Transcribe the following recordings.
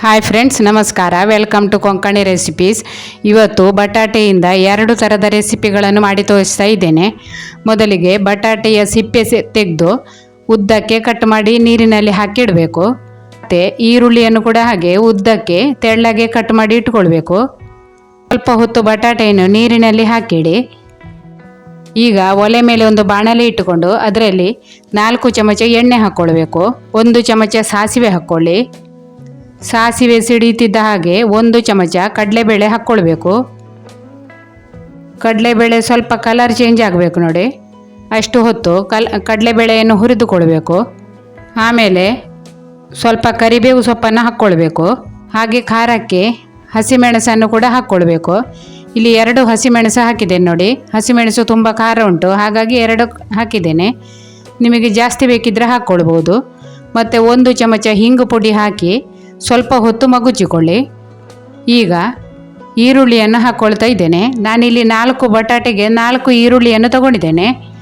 Hi friends ನಮಸ್ಕಾರ. Welcome to Konkani recipes ಇವತ್ತು ಬಟಾಟೆಯಿಂದ ಎರಡು ಥರದ ರೆಸಿಪಿಗಳನ್ನು ಮಾಡಿ ತೋರಿಸ್ತಾ ಇದ್ದೇನೆ. ಮೊದಲಿಗೆ ಬಟಾಟೆಯ ಸಿಪ್ಪೆ ತೆಗೆದು ಉದ್ದಕ್ಕೆ ಕಟ್ ಮಾಡಿ ನೀರಿನಲ್ಲಿ ಹಾಕಿಡಬೇಕು. ಮತ್ತು ಈರುಳ್ಳಿಯನ್ನು ಕೂಡ ಹಾಗೆ ಉದ್ದಕ್ಕೆ ತೆಳ್ಳಗೆ ಕಟ್ ಮಾಡಿ ಇಟ್ಕೊಳ್ಬೇಕು. ಸ್ವಲ್ಪ ಹೊತ್ತು ಬಟಾಟೆಯನ್ನು ನೀರಿನಲ್ಲಿ ಹಾಕಿಡಿ. ಈಗ ಒಲೆ ಮೇಲೆ ಒಂದು ಬಾಣಲೆ ಇಟ್ಟುಕೊಂಡು ಅದರಲ್ಲಿ ನಾಲ್ಕು ಚಮಚ ಎಣ್ಣೆ ಹಾಕ್ಕೊಳ್ಬೇಕು. ಒಂದು ಚಮಚ ಸಾಸಿವೆ ಹಾಕ್ಕೊಳ್ಳಿ. ಸಾಸಿವೆ ಸಿಡಿಯುತ್ತಿದ್ದ ಹಾಗೆ ಒಂದು ಚಮಚ ಕಡಲೆಬೇಳೆ ಹಾಕ್ಕೊಳ್ಬೇಕು. ಕಡಲೆಬೇಳೆ ಸ್ವಲ್ಪ ಕಲರ್ ಚೇಂಜ್ ಆಗಬೇಕು ನೋಡಿ. ಅಷ್ಟು ಹೊತ್ತು ಕಲ್, ಕಡಲೆಬೇಳೆಯನ್ನು ಹುರಿದುಕೊಳ್ಬೇಕು. ಆಮೇಲೆ ಸ್ವಲ್ಪ ಕರಿಬೇವು ಸೊಪ್ಪನ್ನು ಹಾಕ್ಕೊಳ್ಬೇಕು. ಹಾಗೆ ಖಾರಕ್ಕೆ ಹಸಿಮೆಣಸನ್ನು ಕೂಡ ಹಾಕ್ಕೊಳ್ಬೇಕು. ಇಲ್ಲಿ ಎರಡು ಹಸಿಮೆಣಸು ಹಾಕಿದ್ದೇನೆ ನೋಡಿ. ಹಸಿಮೆಣಸು ತುಂಬ ಖಾರ ಉಂಟು. ಹಾಗಾಗಿ ಎರಡು ಹಾಕಿದ್ದೇನೆ. ನಿಮಗೆ ಜಾಸ್ತಿ ಬೇಕಿದ್ದರೆ ಹಾಕ್ಕೊಳ್ಬೋದು. ಮತ್ತು ಒಂದು ಚಮಚ ಹಿಂಗು ಪುಡಿ ಹಾಕಿ ಸ್ವಲ್ಪ ಹೊತ್ತು ಮಗುಚಿಕೊಳ್ಳಿ. ಈಗ ಈರುಳ್ಳಿಯನ್ನು ಹಾಕ್ಕೊಳ್ತಾ ಇದ್ದೇನೆ. ನಾನಿಲ್ಲಿ ನಾಲ್ಕು ಬಟಾಟೆಗೆ ನಾಲ್ಕು ಈರುಳ್ಳಿಯನ್ನು ತಗೊಂಡಿದ್ದೇನೆ.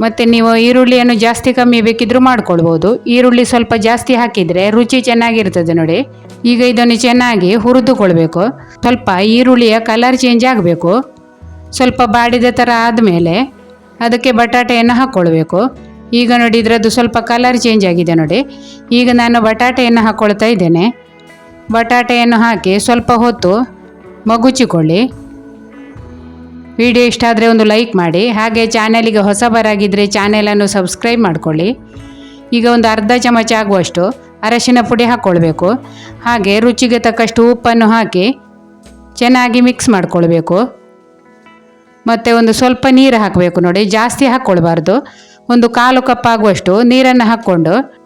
ಮತ್ತು ನೀವು ಈರುಳ್ಳಿಯನ್ನು ಜಾಸ್ತಿ ಕಮ್ಮಿ ಬೇಕಿದ್ದರೂ ಮಾಡ್ಕೊಳ್ಬೋದು. ಈರುಳ್ಳಿ ಸ್ವಲ್ಪ ಜಾಸ್ತಿ ಹಾಕಿದರೆ ರುಚಿ ಚೆನ್ನಾಗಿರ್ತದೆ ನೋಡಿ. ಈಗ ಇದನ್ನು ಚೆನ್ನಾಗಿ ಹುರಿದುಕೊಳ್ಬೇಕು. ಸ್ವಲ್ಪ ಈರುಳ್ಳಿಯ ಕಲರ್ ಚೇಂಜ್ ಆಗಬೇಕು. ಸ್ವಲ್ಪ ಬಾಡಿದ ಥರ ಆದಮೇಲೆ ಅದಕ್ಕೆ ಬಟಾಟೆಯನ್ನು ಹಾಕ್ಕೊಳ್ಬೇಕು ಈಗ ನೋಡಿ, ಇದರದ್ದು ಸ್ವಲ್ಪ ಕಲರ್ ಚೇಂಜ್ ಆಗಿದೆ ನೋಡಿ. ಈಗ ನಾನು ಬಟಾಟೆಯನ್ನು ಹಾಕ್ಕೊಳ್ತಾ ಇದ್ದೇನೆ. ಬಟಾಟೆಯನ್ನು ಹಾಕಿ ಸ್ವಲ್ಪ ಹೊತ್ತು ಮಗುಚಿಕೊಳ್ಳಿ. ವಿಡಿಯೋ ಇಷ್ಟ ಆದರೆ ಒಂದು ಲೈಕ್ ಮಾಡಿ. ಹಾಗೆ ಚಾನಲಿಗೆ ಹೊಸಬರಾಗಿದ್ದರೆ ಚಾನೆಲನ್ನು ಸಬ್ಸ್ಕ್ರೈಬ್ ಮಾಡಿಕೊಳ್ಳಿ. ಈಗ ಒಂದು ಅರ್ಧ ಚಮಚ ಆಗುವಷ್ಟು ಅರಶಿನ ಪುಡಿ ಹಾಕ್ಕೊಳ್ಬೇಕು ಹಾಗೆ ರುಚಿಗೆ ತಕ್ಕಷ್ಟು ಉಪ್ಪನ್ನು ಹಾಕಿ ಚೆನ್ನಾಗಿ ಮಿಕ್ಸ್ ಮಾಡಿಕೊಳ್ಬೇಕು. ಮತ್ತು ಒಂದು ಸ್ವಲ್ಪ ನೀರು ಹಾಕಬೇಕು ನೋಡಿ, ಜಾಸ್ತಿ ಹಾಕ್ಕೊಳ್ಬಾರ್ದು ಒಂದು ಕಾಲು ಕಪ್ ಆಗುವಷ್ಟು ನೀರನ್ನು ಹಾಕ್ಕೊಂಡು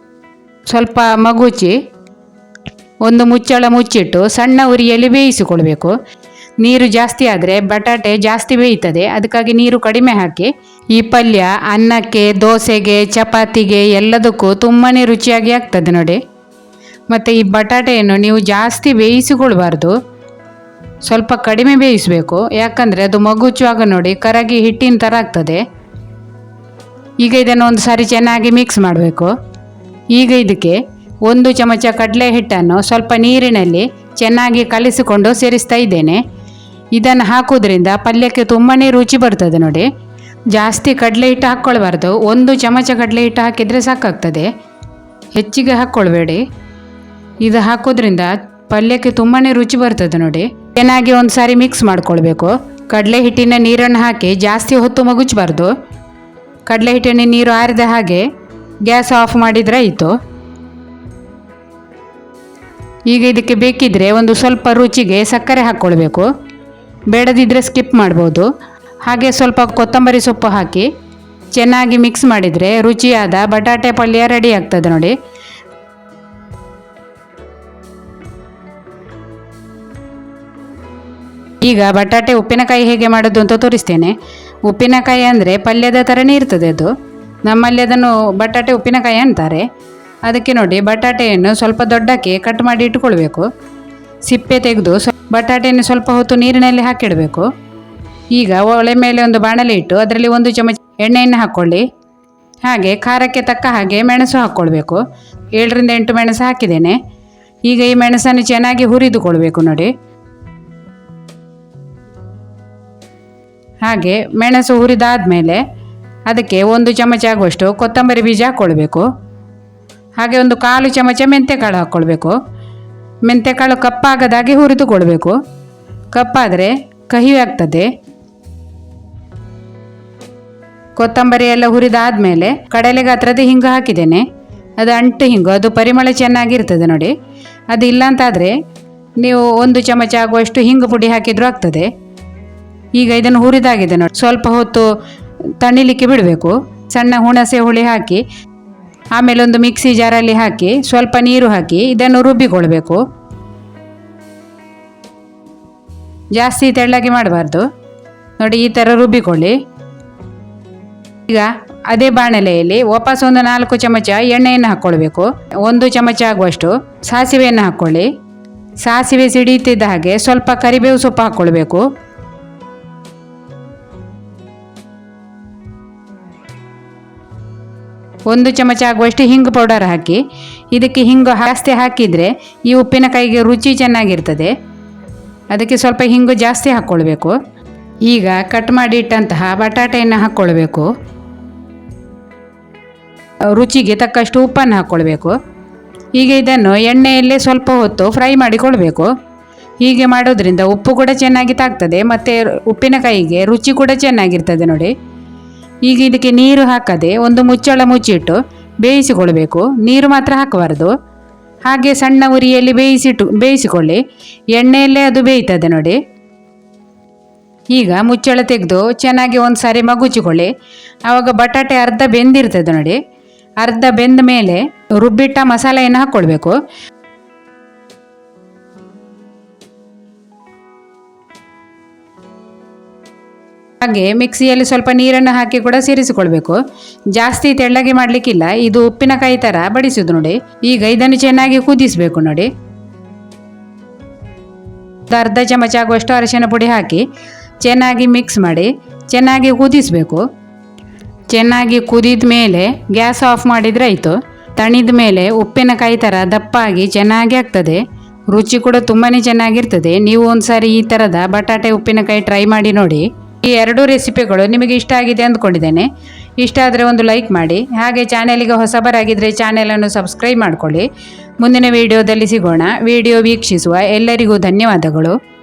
ಸ್ವಲ್ಪ ಮಗುಚಿ ಒಂದು ಮುಚ್ಚಳ ಮುಚ್ಚಿಟ್ಟು ಸಣ್ಣ ಉರಿಯಲ್ಲಿ ಬೇಯಿಸಿಕೊಳ್ಬೇಕು. ನೀರು ಜಾಸ್ತಿ ಆದರೆ ಬಟಾಟೆ ಜಾಸ್ತಿ ಬೇಯ್ತದೆ. ಅದಕ್ಕಾಗಿ ನೀರು ಕಡಿಮೆ ಹಾಕಿ ಈ ಪಲ್ಯ, ಅನ್ನಕ್ಕೆ, ದೋಸೆಗೆ, ಚಪಾತಿಗೆ ಎಲ್ಲದಕ್ಕೂ ತುಂಬಾ ರುಚಿಯಾಗಿ ಆಗ್ತದೆ ನೋಡಿ. ಮತ್ತು ಈ ಬಟಾಟೆಯನ್ನು ನೀವು ಜಾಸ್ತಿ ಬೇಯಿಸಿಕೊಳ್ಬಾರ್ದು. ಸ್ವಲ್ಪ ಕಡಿಮೆ ಬೇಯಿಸಬೇಕು. ಯಾಕಂದರೆ ಅದು ಮಗುಚುವಾಗ ನೋಡಿ ಕರಗಿ ಹಿಟ್ಟಿನ ಥರ ಆಗ್ತದೆ. ಈಗ ಇದನ್ನು ಒಂದು ಸಾರಿ ಚೆನ್ನಾಗಿ ಮಿಕ್ಸ್ ಮಾಡಬೇಕು. ಈಗ ಇದಕ್ಕೆ ಒಂದು ಚಮಚ ಕಡಲೆ ಹಿಟ್ಟನ್ನು ಸ್ವಲ್ಪ ನೀರಿನಲ್ಲಿ ಚೆನ್ನಾಗಿ ಕಲಿಸಿಕೊಂಡು ಸೇರಿಸ್ತಾ ಇದ್ದೇನೆ. ಇದನ್ನು ಹಾಕೋದ್ರಿಂದ ಪಲ್ಯಕ್ಕೆ ತುಂಬಾ ರುಚಿ ಬರ್ತದೆ ನೋಡಿ. ಜಾಸ್ತಿ ಕಡಲೆ ಹಿಟ್ಟು ಹಾಕ್ಕೊಳ್ಬಾರ್ದು. ಒಂದು ಚಮಚ ಕಡಲೆ ಹಿಟ್ಟು ಹಾಕಿದರೆ ಸಾಕಾಗ್ತದೆ. ಹೆಚ್ಚಿಗೆ ಹಾಕ್ಕೊಳ್ಬೇಡಿ. ಇದು ಹಾಕೋದ್ರಿಂದ ಪಲ್ಯಕ್ಕೆ ತುಂಬಾ ರುಚಿ ಬರ್ತದೆ ನೋಡಿ. ಚೆನ್ನಾಗಿ ಒಂದು ಸಾರಿ ಮಿಕ್ಸ್ ಮಾಡ್ಕೊಳ್ಬೇಕು. ಕಡಲೆ ಹಿಟ್ಟಿನ ನೀರನ್ನು ಹಾಕಿ ಜಾಸ್ತಿ ಹೊತ್ತು ಮಗುಚಬಾರ್ದು. ಕಡಲೆ ಹಿಟ್ಟೆಣ್ಣೆ ನೀರು ಆರಿದ ಹಾಗೆ ಗ್ಯಾಸ್ ಆಫ್ ಮಾಡಿದರೆ ಆಯಿತು. ಈಗ ಇದಕ್ಕೆ ಬೇಕಿದ್ದರೆ ಒಂದು ಸ್ವಲ್ಪ ರುಚಿಗೆ ಸಕ್ಕರೆ ಹಾಕ್ಕೊಳ್ಬೇಕು. ಬೇಡದಿದ್ದರೆ ಸ್ಕಿಪ್ ಮಾಡ್ಬೋದು. ಹಾಗೆ ಸ್ವಲ್ಪ ಕೊತ್ತಂಬರಿ ಸೊಪ್ಪು ಹಾಕಿ ಚೆನ್ನಾಗಿ ಮಿಕ್ಸ್ ಮಾಡಿದರೆ ರುಚಿಯಾದ ಬಟಾಟೆ ಪಲ್ಯ ರೆಡಿ ಆಗ್ತದೆ ನೋಡಿ. ಈಗ ಬಟಾಟೆ ಉಪ್ಪಿನಕಾಯಿ ಹೇಗೆ ಮಾಡೋದು ಅಂತ ತೋರಿಸ್ತೇನೆ. ಉಪ್ಪಿನಕಾಯಿ ಅಂದರೆ ಪಲ್ಯದ ಥರನೇ ಇರ್ತದೆ ಅದು. ನಮ್ಮಲ್ಲಿ ಅದನ್ನು ಬಟಾಟೆ ಉಪ್ಪಿನಕಾಯಿ ಅಂತಾರೆ. ಅದಕ್ಕೆ ನೋಡಿ ಬಟಾಟೆಯನ್ನು ಸ್ವಲ್ಪ ದೊಡ್ಡಕ್ಕೆ ಕಟ್ ಮಾಡಿ ಇಟ್ಕೊಳ್ಬೇಕು ಸಿಪ್ಪೆ ತೆಗೆದು ಸ್ವ ಬಟಾಟೆಯನ್ನು ಸ್ವಲ್ಪ ಹೊತ್ತು ನೀರಿನಲ್ಲಿ ಹಾಕಿಡಬೇಕು. ಈಗ ಒಲೆ ಮೇಲೆ ಒಂದು ಬಾಣಲೆ ಇಟ್ಟು ಅದರಲ್ಲಿ ಒಂದು ಚಮಚ ಎಣ್ಣೆಯನ್ನು ಹಾಕ್ಕೊಳ್ಳಿ. ಹಾಗೆ ಖಾರಕ್ಕೆ ತಕ್ಕ ಹಾಗೆ ಮೆಣಸು ಹಾಕ್ಕೊಳ್ಬೇಕು. ಏಳರಿಂದ ಎಂಟು ಮೆಣಸು ಹಾಕಿದ್ದೇನೆ. ಈಗ ಈ ಮೆಣಸನ್ನು ಚೆನ್ನಾಗಿ ಹುರಿದುಕೊಳ್ಬೇಕು ನೋಡಿ. ಹಾಗೆ ಮೆಣಸು ಹುರಿದಾದ ಮೇಲೆ ಅದಕ್ಕೆ ಒಂದು ಚಮಚ ಆಗುವಷ್ಟು ಕೊತ್ತಂಬರಿ ಬೀಜ ಹಾಕ್ಕೊಳ್ಬೇಕು. ಹಾಗೆ ಒಂದು ಕಾಲು ಚಮಚ ಮೆಂತ್ಯಕಾಳು ಹಾಕ್ಕೊಳ್ಬೇಕು. ಮೆಂತ್ಯಕಾಳು ಕಪ್ಪಾಗದಾಗೆ ಹುರಿದುಕೊಳ್ಬೇಕು. ಕಪ್ಪಾದರೆ ಕಹಿ ಆಗ್ತದೆ ಕೊತ್ತಂಬರಿ ಎಲ್ಲ ಹುರಿದಾದ್ಮೇಲೆ ಕಡಲೆ ಗಾತ್ರದ ಹಿಂಗು ಹಾಕಿದ್ದೇನೆ. ಅದು ಅಂಟು ಹಿಂಗು, ಅದು ಪರಿಮಳ ಚೆನ್ನಾಗಿರ್ತದೆ ನೋಡಿ. ಅದು ಇಲ್ಲಾಂತಾದರೆ ನೀವು ಒಂದು ಚಮಚ ಆಗುವಷ್ಟು ಹಿಂಗು ಪುಡಿ ಹಾಕಿದರೂ ಆಗ್ತದೆ. ಈಗ ಇದನ್ನು ಹುರಿದಾಗಿದೆ ನೋಡಿ. ಸ್ವಲ್ಪ ಹೊತ್ತು ತಣಿಲಿಕ್ಕೆ ಬಿಡಬೇಕು. ಸಣ್ಣ ಹುಣಸೆ ಹುಳಿ ಹಾಕಿ, ಆಮೇಲೆ ಒಂದು ಮಿಕ್ಸಿ ಜಾರಲ್ಲಿ ಹಾಕಿ, ಸ್ವಲ್ಪ ನೀರು ಹಾಕಿ ಇದನ್ನು ರುಬ್ಬಿಕೊಳ್ಬೇಕು. ಜಾಸ್ತಿ ತೆಳ್ಳಗೆ ಮಾಡಬಾರ್ದು. ನೋಡಿ, ಈ ಥರ ರುಬ್ಬಿಕೊಳ್ಳಿ. ಈಗ ಅದೇ ಬಾಣಲೆಯಲ್ಲಿ ವಾಪಸ್ ಒಂದು ನಾಲ್ಕು ಚಮಚ ಎಣ್ಣೆಯನ್ನು ಹಾಕ್ಕೊಳ್ಬೇಕು. ಒಂದು ಚಮಚ ಆಗುವಷ್ಟು ಸಾಸಿವೆಯನ್ನು ಹಾಕ್ಕೊಳ್ಳಿ. ಸಾಸಿವೆ ಸಿಡಿಯುತ್ತಿದ್ದ ಹಾಗೆ ಸ್ವಲ್ಪ ಕರಿಬೇವು ಸೊಪ್ಪು ಹಾಕ್ಕೊಳ್ಬೇಕು. ಒಂದು ಚಮಚ ಆಗುವಷ್ಟು ಹಿಂಗು ಪೌಡರ್ ಹಾಕಿ, ಇದಕ್ಕೆ ಹಿಂಗು ಜಾಸ್ತಿ ಹಾಕಿದರೆ ಈ ಉಪ್ಪಿನಕಾಯಿಗೆ ರುಚಿ ಚೆನ್ನಾಗಿರ್ತದೆ. ಅದಕ್ಕೆ ಸ್ವಲ್ಪ ಹಿಂಗು ಜಾಸ್ತಿ ಹಾಕ್ಕೊಳ್ಬೇಕು ಈಗ ಕಟ್ ಮಾಡಿ ಇಟ್ಟಂತಹ ಬಟಾಟೆಯನ್ನು ಹಾಕ್ಕೊಳ್ಬೇಕು ರುಚಿಗೆ ತಕ್ಕಷ್ಟು ಉಪ್ಪನ್ನು ಹಾಕ್ಕೊಳ್ಬೇಕು ಈಗ ಇದನ್ನು ಎಣ್ಣೆಯಲ್ಲೇ ಸ್ವಲ್ಪ ಹೊತ್ತು ಫ್ರೈ ಮಾಡಿಕೊಳ್ಬೇಕು. ಹೀಗೆ ಮಾಡೋದ್ರಿಂದ ಉಪ್ಪು ಕೂಡ ಚೆನ್ನಾಗಿ ತಾಗ್ತದೆ, ಮತ್ತು ಉಪ್ಪಿನಕಾಯಿಗೆ ರುಚಿ ಕೂಡ ಚೆನ್ನಾಗಿರ್ತದೆ ನೋಡಿ. ಈಗ ಇದಕ್ಕೆ ನೀರು ಹಾಕದೆ ಒಂದು ಮುಚ್ಚಳ ಮುಚ್ಚಿಟ್ಟು ಬೇಯಿಸಿಕೊಳ್ಬೇಕು ನೀರು ಮಾತ್ರ ಹಾಕಬಾರ್ದು. ಹಾಗೆ ಸಣ್ಣ ಉರಿಯಲ್ಲಿ ಬೇಯಿಸಿಟ್ಟು, ಬೇಯಿಸಿಕೊಳ್ಳಿ. ಎಣ್ಣೆಯಲ್ಲೇ ಅದು ಬೇಯ್ತದೆ ನೋಡಿ. ಈಗ ಮುಚ್ಚಳ ತೆಗೆದು ಚೆನ್ನಾಗಿ ಒಂದು ಸಾರಿ ಮಗುಚಿಕೊಳ್ಳಿ. ಆವಾಗ ಬಟಾಟೆ ಅರ್ಧ ಬೆಂದಿರ್ತದೆ ನೋಡಿ. ಅರ್ಧ ಬೆಂದ ಮೇಲೆ ರುಬ್ಬಿಟ್ಟ ಮಸಾಲೆಯನ್ನು ಹಾಕ್ಕೊಳ್ಬೇಕು. ಹಾಗೆ ಮಿಕ್ಸಿಯಲ್ಲಿ ಸ್ವಲ್ಪ ನೀರನ್ನು ಹಾಕಿ ಕೂಡ ಸೇರಿಸಿಕೊಳ್ಬೇಕು. ಜಾಸ್ತಿ ತೆಳ್ಳಗೆ ಮಾಡಲಿಕ್ಕಿಲ್ಲ. ಇದು ಉಪ್ಪಿನಕಾಯಿ ಥರ ಬಡಿಸೋದು ನೋಡಿ. ಈಗ ಇದನ್ನು ಚೆನ್ನಾಗಿ ಕುದಿಸಬೇಕು ನೋಡಿ. ಅರ್ಧ ಚಮಚ ಆಗುವಷ್ಟು ಅರಿಶಿನ ಪುಡಿ ಹಾಕಿ ಚೆನ್ನಾಗಿ ಮಿಕ್ಸ್ ಮಾಡಿ ಚೆನ್ನಾಗಿ ಕುದಿಸಬೇಕು. ಚೆನ್ನಾಗಿ ಕುದಿದ ಮೇಲೆ ಗ್ಯಾಸ್ ಆಫ್ ಮಾಡಿದರೆ ಆಯಿತು. ತಣಿದ ಮೇಲೆ ಉಪ್ಪಿನಕಾಯಿ ಥರ ದಪ್ಪಾಗಿ ಚೆನ್ನಾಗಿ ಆಗ್ತದೆ. ರುಚಿ ಕೂಡ ತುಂಬಾ ಚೆನ್ನಾಗಿರ್ತದೆ. ನೀವು ಒಂದು ಸಾರಿ ಈ ಥರದ ಬಟಾಟೆ ಉಪ್ಪಿನಕಾಯಿ ಟ್ರೈ ಮಾಡಿ ನೋಡಿ. ಈ ಎರಡೂ ರೆಸಿಪಿಗಳು ನಿಮಗೆ ಇಷ್ಟ ಆಗಿದೆ ಅಂದ್ಕೊಂಡಿದ್ದೇನೆ. ಇಷ್ಟ ಆದರೆ ಒಂದು ಲೈಕ್ ಮಾಡಿ. ಹಾಗೆ ಚಾನೆಲಿಗೆ ಹೊಸಬರಾಗಿದ್ದರೆ ಚಾನೆಲನ್ನು ಸಬ್ಸ್ಕ್ರೈಬ್ ಮಾಡಿಕೊಳ್ಳಿ. ಮುಂದಿನ ವಿಡಿಯೋದಲ್ಲಿ ಸಿಗೋಣ. ವಿಡಿಯೋ ವೀಕ್ಷಿಸುವ ಎಲ್ಲರಿಗೂ ಧನ್ಯವಾದಗಳು.